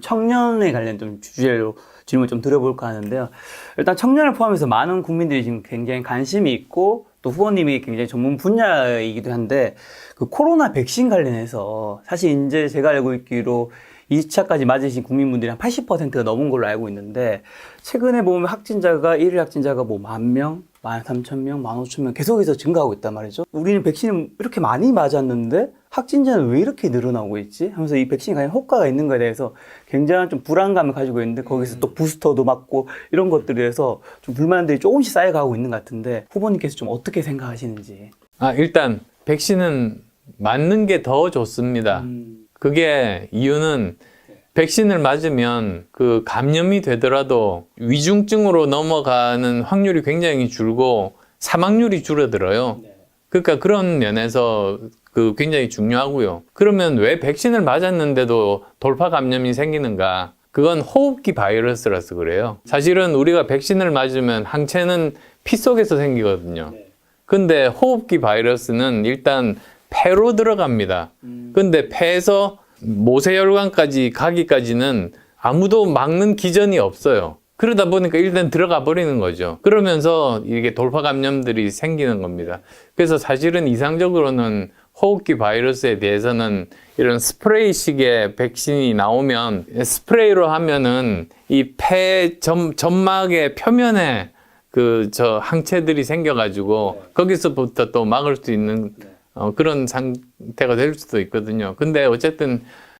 좀 청년에 관련 좀 주제로 질문 좀 드려볼까 하는데요. 일단 청년을 포함해서 많은 국민들이 지금 굉장히 관심이 있고 또 후보님이 굉장히 전문 분야이기도 한데 그 코로나 백신 관련해서 사실 이제 제가 알고 있기로 2차까지 맞으신 국민분들이 한 80%가 넘은 걸로 알고 있는데 최근에 보면 확진자가 일일 확진자가 뭐 만 명, 만 삼천 명, 만 오천 명 계속해서 증가하고 있단 말이죠. 우리는 백신을 이렇게 많이 맞았는데 확진자는 왜 이렇게 늘어나고 있지? 하면서 이 백신이 과연 효과가 있는 거에 대해서 굉장한 좀 불안감을 가지고 있는데 거기서 또 부스터도 맞고 이런 것들에 대해서 좀 불만들이 조금씩 쌓여가고 있는 것 같은데 후보님께서 좀 어떻게 생각하시는지. 아, 일단 백신은 맞는 게 더 좋습니다. 음, 그게 이유는 백신을 맞으면 그 감염이 되더라도 위중증으로 넘어가는 확률이 굉장히 줄고 사망률이 줄어들어요. 네. 그러니까 그런 면에서 그 굉장히 중요하고요. 그러면 왜 백신을 맞았는데도 돌파 감염이 생기는가? 그건 호흡기 바이러스라서 그래요. 사실은 우리가 백신을 맞으면 항체는 피 속에서 생기거든요. 네. 근데 호흡기 바이러스는 일단 폐로 들어갑니다. 음, 근데 폐에서 모세혈관까지 가기까지는 아무도 막는 기전이 없어요. 그러다 보니까 일단 들어가 버리는 거죠. 그러면서 이게 돌파 감염들이 생기는 겁니다. 그래서 사실은 이상적으로는 호흡기 바이러스에 대해서는 이런 스프레이식의 백신이 나오면 스프레이로 하면은 이 폐 점막의 표면에 그 저 항체들이 생겨가지고 거기서부터 또 막을 수 있는 어, 그런 상태가 될 수도 있거든요. 근데 어쨌든